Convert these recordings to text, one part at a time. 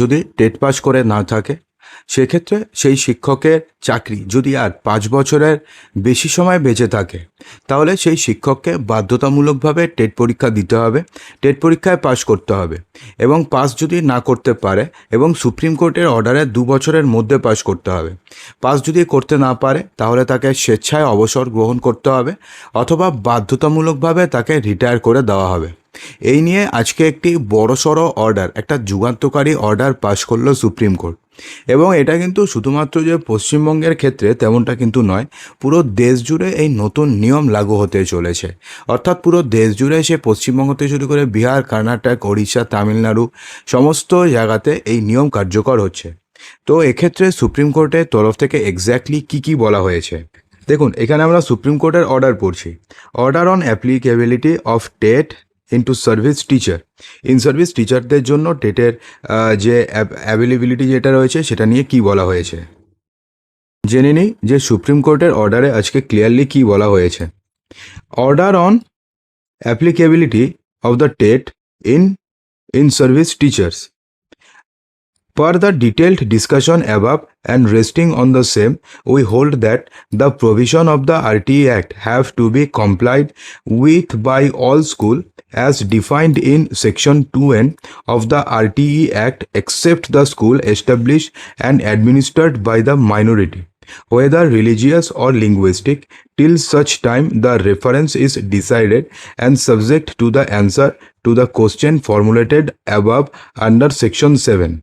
যদি TET pass করে না থাকে, সেক্ষেত্রে সেই শিক্ষকের চাকরি যদি আর পাঁচ বছরের বেশি সময় বেঁচে থাকে, তাহলে সেই শিক্ষককে বাধ্যতামূলকভাবে টেট পরীক্ষা দিতে হবে, টেট পরীক্ষায় পাশ করতে হবে এবং পাস যদি না করতে পারে এবং সুপ্রিম কোর্টের অর্ডারে দু বছরের মধ্যে পাশ করতে হবে। পাস যদি করতে না পারে, তাহলে তাকে স্বেচ্ছায় অবসর গ্রহণ করতে হবে অথবা বাধ্যতামূলকভাবে তাকে রিটায়ার করে দেওয়া হবে। এই নিয়ে আজকে একটি বড়সড় অর্ডার একটা যুগান্তকারী অর্ডার পাশ করল সুপ্রিম কোর্ট এবং এটা কিন্তু শুধুমাত্র যে পশ্চিমবঙ্গের ক্ষেত্রে তেমনটা কিন্তু নয়, পুরো দেশ জুড়ে এই নতুন নিয়ম লাগু হতে চলেছে। অর্থাৎ পুরো দেশ জুড়ে সে পশ্চিমবঙ্গ থেকে শুরু করে বিহার, কর্ণাটক, ওড়িশা, তামিলনাড়ু, সমস্ত জায়গাতে এই নিয়ম কার্যকর হচ্ছে। তো এক্ষেত্রে সুপ্রিম কোর্টের তরফ থেকে এক্স্যাক্টলি কী কী বলা হয়েছে? দেখুন, এখানে আমরা সুপ্রিম কোর্টের অর্ডার পড়ছি। Order on applicability of TET into service teacher in service টিচারদের জন্য টেটের যে অ্যাভেলেবিলিটি যেটা রয়েছে, সেটা নিয়ে কি বলা হয়েছে? জেনে নিই যে সুপ্রিম কোর্টের অর্ডারে আজকে ক্লিয়ারলি কি বলা হয়েছে। Order on applicability of the TET in in service teachers Per the detailed discussion above and resting on the same, we hold that the provision of the RTE Act have to be complied with by all school as defined in section 2n of the RTE Act except the school established and administered by the minority. Whether religious or linguistic till such time the reference is decided and subject to the answer to the question formulated above under section 7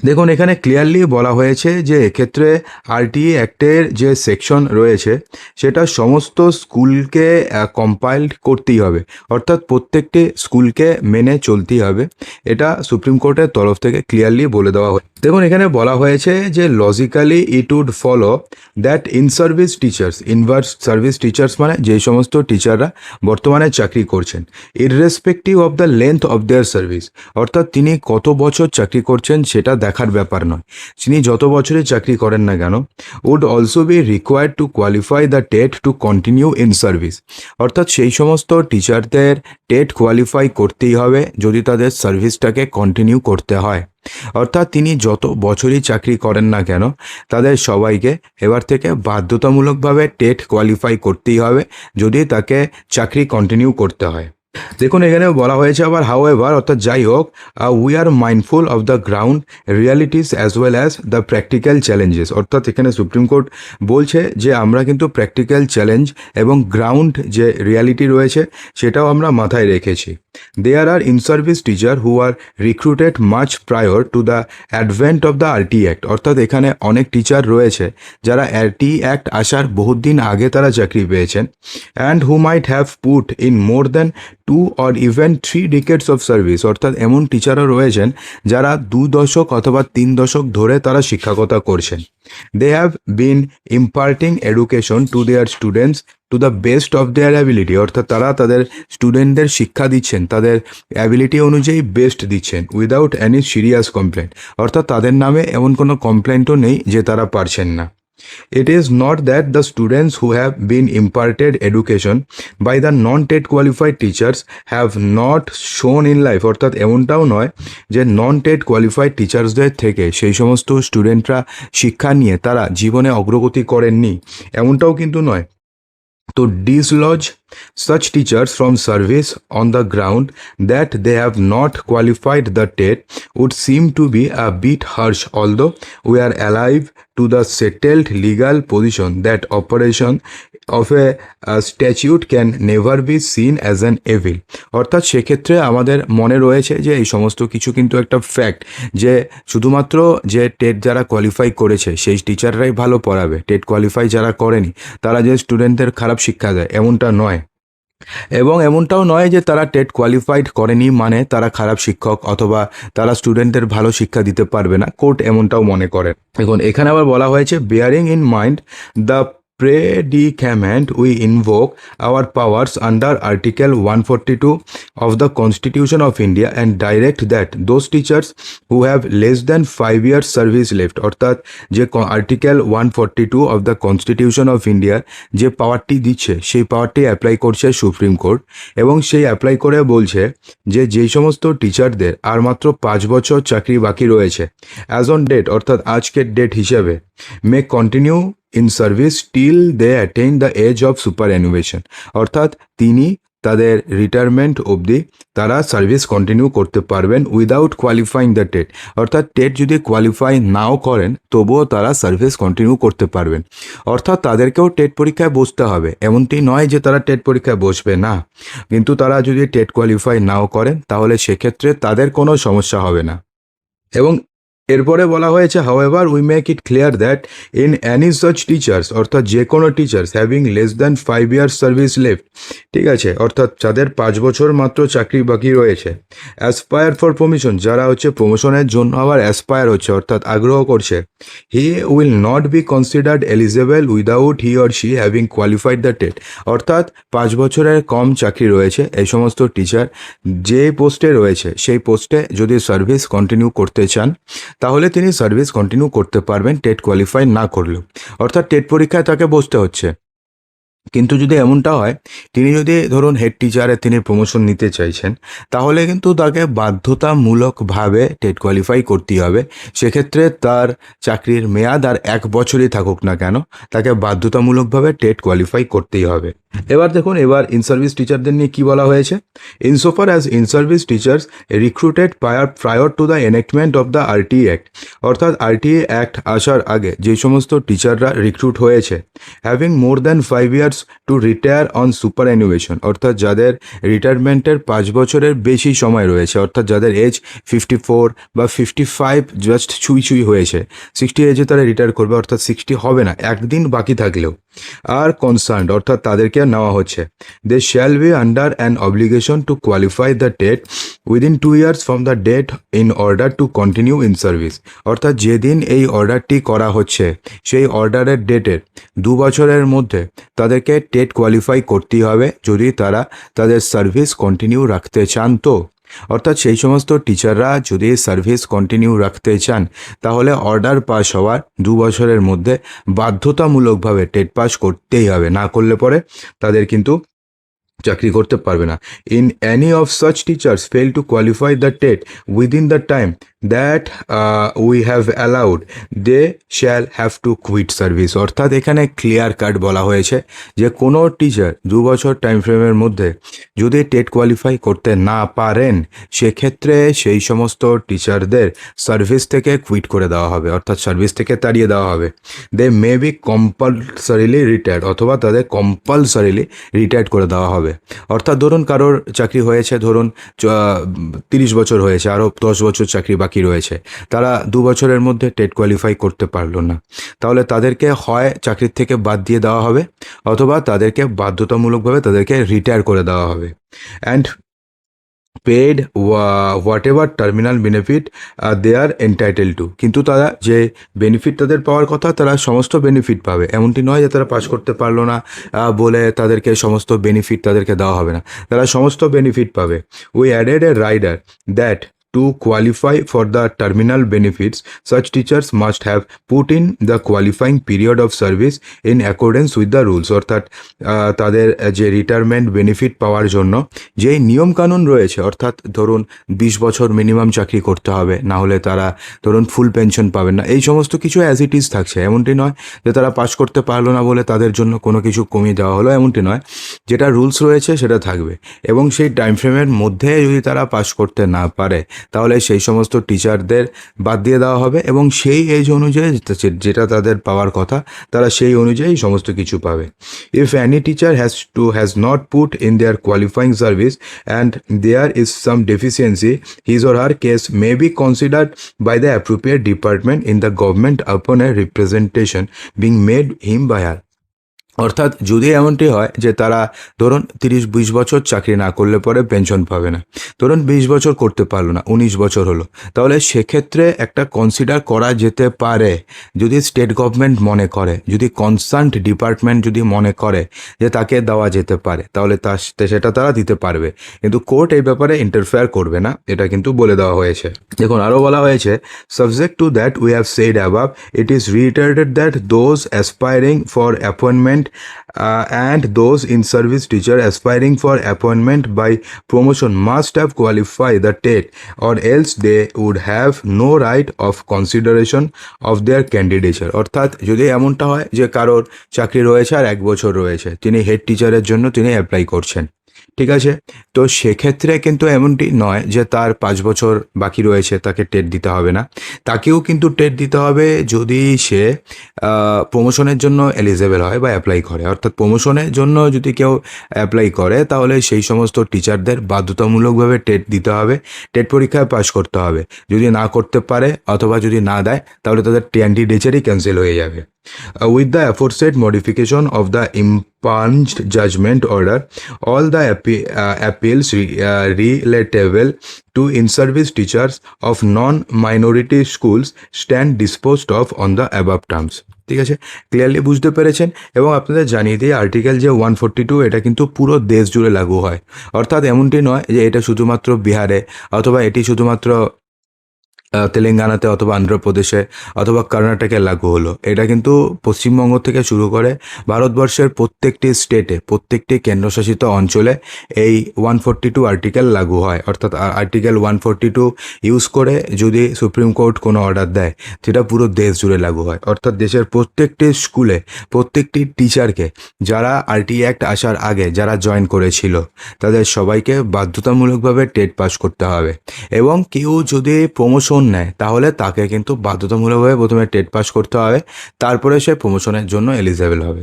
দেখুন, এখানে clearly বলা হয়েছে যে এক্ষেত্রে RTA অ্যাক্টের যে section রয়েছে, সেটা সমস্ত স্কুলকে কম্পাইল্ড করতেই হবে। অর্থাৎ প্রত্যেকটি স্কুলকে মেনে চলতেই হবে। এটা সুপ্রিম কোর্টের তরফ থেকে ক্লিয়ারলি বলে দেওয়া হয় দেখুন, এখানে বলা হয়েছে যে logically it would follow that in service teachers inverse service teachers মানে যেই সমস্ত টিচাররা বর্তমানে চাকরি করছেন irrespective of the length of their service অর্থাৎ তিনি কত বছর চাকরি করছেন সেটা দেখার ব্যাপার নয়। তিনি যত বছরে চাকরি করেন না কেন would also be required to qualify the TET to continue in service অর্থাৎ সেই সমস্ত টিচারদের টেট কোয়ালিফাই করতেই হবে যদি তাদের সার্ভিসটাকে কন্টিনিউ করতে হয়। অর্থাৎ তিনি যত বছরই চাকরি করেন না কেন, তাদের সবাইকে এবার থেকে বাধ্যতামূলকভাবে টেট কোয়ালিফাই করতেই হবে যদি তাকে চাকরি কন্টিনিউ করতে হয়। দেখুন এখানে বলা হয়েছে আবার হাউ এভার অর্থাৎ যাই হোক we are mindful of the ground realities as well as the practical challenges অর্থাৎ এখানে সুপ্রিম কোর্ট বলছে যে, আমরা কিন্তু প্র্যাকটিক্যাল চ্যালেঞ্জ এবং গ্রাউন্ড যে রিয়ালিটি রয়েছে, সেটাও আমরা মাথায় রেখেছি। আর in service teacher who are recruited much prior to the advent of the RT act অর্থাৎ এখানে অনেক টিচার রয়েছে যারা আরটি অ্যাক্ট আসার বহুত দিন আগে তারা চাকরি পেয়েছেন and who might have put in more than two or even three decades of service অর্থাৎ এমন টিচারও রয়েছেন যারা দু দশক অথবা তিন দশক ধরে তারা শিক্ষকতা করছেন। They have been imparting education to their students to the best of their ability অর্থাৎ তারা তাদের স্টুডেন্টদের শিক্ষা দিচ্ছেন, তাদের অ্যাবিলিটি অনুযায়ী বেস্ট দিচ্ছেন উইদাউট এনি সিরিয়াস কমপ্লেন অর্থাৎ তাদের নামে এমন কোনো কমপ্লেন্টও নেই যে তারা পারছেন না। It is not that the students who have been imparted education by the non-TET qualified teachers have not shown in life, অর্থাৎ এমনটাও নয় যে নন টেট কোয়ালিফাইড টিচার্সদের থেকে সেই সমস্ত স্টুডেন্টরা শিক্ষা নিয়ে তারা জীবনে অগ্রগতি করেননি, এমনটাও কিন্তু নয়। To dislodge such teachers from service on the ground that they have not qualified the TET would seem to be a bit harsh although we are alive to the settled legal position that operation of a, a statute can never be seen as an evil অর্থাৎ সেক্ষেত্রে আমাদের মনে রয়েছে যে এই সমস্ত কিছু কিন্তু একটা ফ্যাক্ট যে শুধুমাত্র যে টেট যারা কোয়ালিফাই করেছে সেই টিচাররাই ভালো পড়াবে টেট কোয়ালিফাই যারা করেনি তারা যে স্টুডেন্টদের খারাপ শিক্ষা দেয় এমনটা নয় এবং এমনটাও নয় যে তারা টেট কোয়ালিফাইড করেনি মানে তারা খারাপ শিক্ষক অথবা তারা স্টুডেন্টদের ভালো শিক্ষা দিতে পারবে না। কোর্ট এমনটাও মনে করে এখন এখানে আবার বলা হয়েছে bearing in mind the predicament, we invoke our powers under article 142 of the constitution of india and direct that those teachers who have less than 5 years service left, অর্থাৎ যে article one forty two of the constitution of ইন্ডিয়ার যে পাওয়ারটি দিচ্ছে, সেই পাওয়ারটি apply করছে supreme court এবং সেই অ্যাপ্লাই করে বলছে যে যেই সমস্ত টিচারদের আর মাত্র পাঁচ বছর চাকরি বাকি রয়েছে অ্যাজ অন ডেট অর্থাৎ আজকের ডেট হিসেবে may continue in service till they attain the age of superannuation অর্থাৎ তিনি তাদের রিটায়ারমেন্ট অবধি তারা সার্ভিস কন্টিনিউ করতে পারবেন উইদাউট কোয়ালিফাইং দ্য টেট অর্থাৎ টেট যদি কোয়ালিফাই নাও করেন, তবুও তারা সার্ভিস কন্টিনিউ করতে পারবেন। অর্থাৎ তাদেরকেও টেট পরীক্ষায় বসতে হবে। এমনটি নয় যে তারা টেট পরীক্ষায় বসবে না। কিন্তু তারা যদি টেট কোয়ালিফাই নাও করেন, তাহলে সেক্ষেত্রে তাদের কোনো সমস্যা হবে না। এবং এরপরে বলা হয়েছে however we make it clear that in any such teachers অর্থাৎ যে কোনো teachers having less than five years service left ঠিক আছে, অর্থাৎ যাদের পাঁচ বছর মাত্র চাকরি বাকি রয়েছে অ্যাসপায়ার ফর প্রমিশন যারা হচ্ছে প্রমোশনের জন্য আবার অ্যাসপায়ার হচ্ছে, অর্থাৎ আগ্রহ করছে he will not be considered eligible without he or she having qualified the TET অর্থাৎ পাঁচ বছরের কম চাকরি রয়েছে এই সমস্ত টিচার যে পোস্টে রয়েছে, সেই পোস্টে যদি সার্ভিস কন্টিনিউ করতে চান তাহলে তিনি সার্ভিস কন্টিনিউ করতে পারবেন, টেট কোয়ালিফাই না করলেও। অর্থাৎ টেট পরীক্ষায় তাকে বসতে হচ্ছে। কিন্তু যদি এমনটা হয়, তিনি যদি ধরুন হেড টিচারে তিনি প্রমোশন নিতে চাইছেন, তাহলে কিন্তু তাকে বাধ্যতামূলকভাবে টেট কোয়ালিফাই করতেই হবে। সেক্ষেত্রে তার চাকরির মেয়াদ আর এক বছরই থাকুক না কেন, তাকে বাধ্যতামূলকভাবে টেট কোয়ালিফাই করতেই হবে। এবার দেখুন, এবার ইন সার্ভিস টিচারদের নিয়ে কি বলা হয়েছে? Insofar as in service teachers recruited prior prior to the enactment of the R T act R T আসার আগে যে সমস্ত টিচাররা রিক্রুট হয়েছে having more than five years to retire on superannuation অর্থাৎ যাদের রিটায়ারমেন্টের পাঁচ বছরের বেশি সময় রয়েছে, অর্থাৎ যাদের এজ ফিফটি ফোর বা ফিফটি ফাইভ জাস্ট ছুঁই ছুঁই হয়েছে সিক্সটি এজে তারা রিটায়ার করবে, অর্থাৎ সিক্সটি হবে না, একদিন বাকি থাকলেও। আর কনসার্ন অর্থাৎ তাদেরকে নেওয়া হচ্ছে। They shall be under an obligation to qualify the TET within two years from the date in order to continue in service অর্থাৎ যেদিন এই অর্ডারটি করা হচ্ছে, সেই অর্ডারের ডেটের দু বছরের মধ্যে তাদেরকে টেট কোয়ালিফাই করতেই হবে, যদি তারা তাদের সার্ভিস কন্টিনিউ রাখতে চান তো। অর্থাৎ সেই সমস্ত টিচাররা যদি সার্ভিস কন্টিনিউ রাখতে চান, তাহলে অর্ডার পাস হওয়ার দু বছরের মধ্যে বাধ্যতামূলকভাবে টেট পাস করতেই হবে। না করলে পরে তাদের কিন্তু চাকরি করতে পারবে না। In any of such teachers fail to qualify the TET within the time that we have allowed they shall have to quit service অর্থাৎ এখানে ক্লিয়ার কাট বলা হয়েছে যে কোনো টিচার দু বছর টাইম ফ্রেমের মধ্যে যদি টেট কোয়ালিফাই করতে না পারেন, সেক্ষেত্রে সেই সমস্ত টিচারদের সার্ভিস থেকে কুইট করে দেওয়া হবে। অর্থাৎ সার্ভিস থেকে তাড়িয়ে দেওয়া হবে। They may be compulsorily retired অথবা তাদের কম্পালসারিলি রিটায়ার্ড করে দেওয়া হবে। অর্থাৎ ধরুন কারোর চাকরি হয়েছে, ধরুন তিরিশ বছর হয়েছে আরও দশ বছর চাকরি বাকি রয়েছে, তারা দু বছরের মধ্যে টেট কোয়ালিফাই করতে পারল না। তাহলে তাদেরকে হয় চাকরির থেকে বাদ দিয়ে দেওয়া হবে, অথবা তাদেরকে বাধ্যতামূলকভাবে তাদেরকে রিটায়ার করে দেওয়া হবে। And paid whatever terminal benefit they are entitle to কিন্তু তারা যে বেনিফিট তাদের পাওয়ার কথা, তারা সমস্ত বেনিফিট পাবে। এমনটি নয় যে তারা পাস করতে পারল না বলে তাদেরকে সমস্ত বেনিফিট তাদেরকে দেওয়া হবে না। তারা সমস্ত বেনিফিট পাবে। We added a rider that to qualify for the terminal benefits, such teachers must have put in the qualifying period of service in accordance with the rules. অর্থাৎ তাদের যে রিটায়ারমেন্ট বেনিফিট পাওয়ার জন্য যেই নিয়ম কানুন রয়েছে, অর্থাৎ ধরুন বিশ বছর মিনিমাম চাকরি করতে হবে, না হলে তারা ধরুন ফুল পেনশন পাবেন না। এই সমস্ত কিছু অ্যাজ ইট ইজ থাকছে। এমনটি নয় যে তারা পাস করতে পারল না বলে তাদের জন্য কোনো কিছু কমিয়ে দেওয়া হলো, এমনটি নয়। যেটা রুলস রয়েছে সেটা থাকবে। এবং সেই টাইম ফ্রেমের মধ্যে যদি তারা পাস করতে না পারে তাহলে সেই সমস্ত টিচারদের বাদ দিয়ে দেওয়া হবে এবং সেই এজ অনুযায়ী যেটা তাদের পাওয়ার কথা, তারা সেই অনুযায়ী সমস্ত কিছু পাবে। If any teacher has to has not put in their qualifying service and there is some deficiency his or her case may be considered by the appropriate department in the government upon a representation being made him by her. অর্থাৎ যদি এমনটি হয় যে তারা, ধরুন, তিরিশ, বিশ বছর চাকরি না করলে পরে পেনশন পাবে না। ধরুন, বিশ বছর করতে পারল না, উনিশ বছর হলো। তাহলে সেক্ষেত্রে একটা কনসিডার করা যেতে পারে। যদি স্টেট গভর্নমেন্ট মনে করে, যদি কনসার্ন ডিপার্টমেন্ট যদি মনে করে যে তাকে দেওয়া যেতে পারে, তাহলে তা সেটা তারা দিতে পারবে। কিন্তু কোর্ট এই ব্যাপারে ইন্টারফেয়ার করবে না, এটা কিন্তু বলে দেওয়া হয়েছে। দেখুন আরও বলা হয়েছে subject to that we have said above it is reiterated that those aspiring for appointment and those in service teacher aspiring for appointment by promotion must have qualify the TET or else they would have no right of consideration of their candidature. অর্থাৎ যদি এমনটা হয় যে কারোর চাকরি রয়েছে আর এক বছর রয়েছে, তিনি হেড টিচারের জন্য তিনি অ্যাপ্লাই করছেন। ঠিক আছে? তো সেক্ষেত্রে কিন্তু এমনটি নয় যে তার পাঁচ বছর বাকি রয়েছে, তাকে টেট দিতে হবে না। তাকেও কিন্তু টেট দিতে হবে যদি সে প্রমোশনের জন্য এলিজেবল হয় বা অ্যাপ্লাই করে। অর্থাৎ প্রমোশনের জন্য যদি কেউ অ্যাপ্লাই করে, তাহলে সেই সমস্ত টিচারদের বাধ্যতামূলকভাবে টেট দিতে হবে, টেট পরীক্ষায় পাশ করতে হবে। যদি না করতে পারে অথবা যদি না দেয়, তাহলে তাদের ক্যান্ডিডেচারই ক্যান্সেল হয়ে যাবে। With the aforesaid modification of the impunged judgment order all the appe- uh, appeals re- uh, relatable to in-service teachers of non-minority schools stand disposed of on the above terms ঠিক আছে clearly বুঝতে পেরেছেন এবং আপনাদের জানিয়ে দিই article যে one forty two এটা কিন্তু পুরো দেশ জুড়ে লাগু হয় অর্থাৎ এমনটি নয় যে এটা শুধুমাত্র বিহারে অথবা এটি শুধুমাত্র তেলেঙ্গানাতে অথবা অন্ধ্রপ্রদেশে অথবা কর্ণাটকে লাগু হলো। এটা কিন্তু পশ্চিমবঙ্গ থেকে শুরু করে ভারতবর্ষের প্রত্যেকটি স্টেটে প্রত্যেকটি কেন্দ্রশাসিত অঞ্চলে এই ওয়ান ফোরটি টু আর্টিকেল লাগু হয়। অর্থাৎ article one forty two use করে যদি সুপ্রিম কোর্ট কোনো অর্ডার দেয়, সেটা পুরো দেশ জুড়ে লাগু হয়। অর্থাৎ দেশের প্রত্যেকটি স্কুলে প্রত্যেকটি টিচারকে যারা আরটি অ্যাক্ট আসার আগে যারা জয়েন করেছিল, তাদের সবাইকে বাধ্যতামূলকভাবে টেট পাস করতে হবে। এবং কেউ যদি প্রমোশন নেয়, তাহলে তাকে কিন্তু বাধ্যতামূলকভাবে প্রথমে টেট পাস করতে হবে, তারপরে সে প্রমোশনের জন্য এলিজেবল হবে।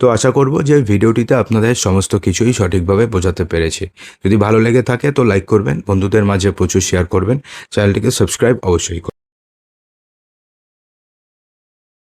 তো আশা করব যে ভিডিওটিতে আপনাদের সমস্ত কিছুই সঠিকভাবে বোঝাতে পেরেছি। যদি ভালো লেগে থাকে তো লাইক করবেন, বন্ধুদের মাঝে প্রচুর শেয়ার করবেন, চ্যানেলটিকে সাবস্ক্রাইব অবশ্যই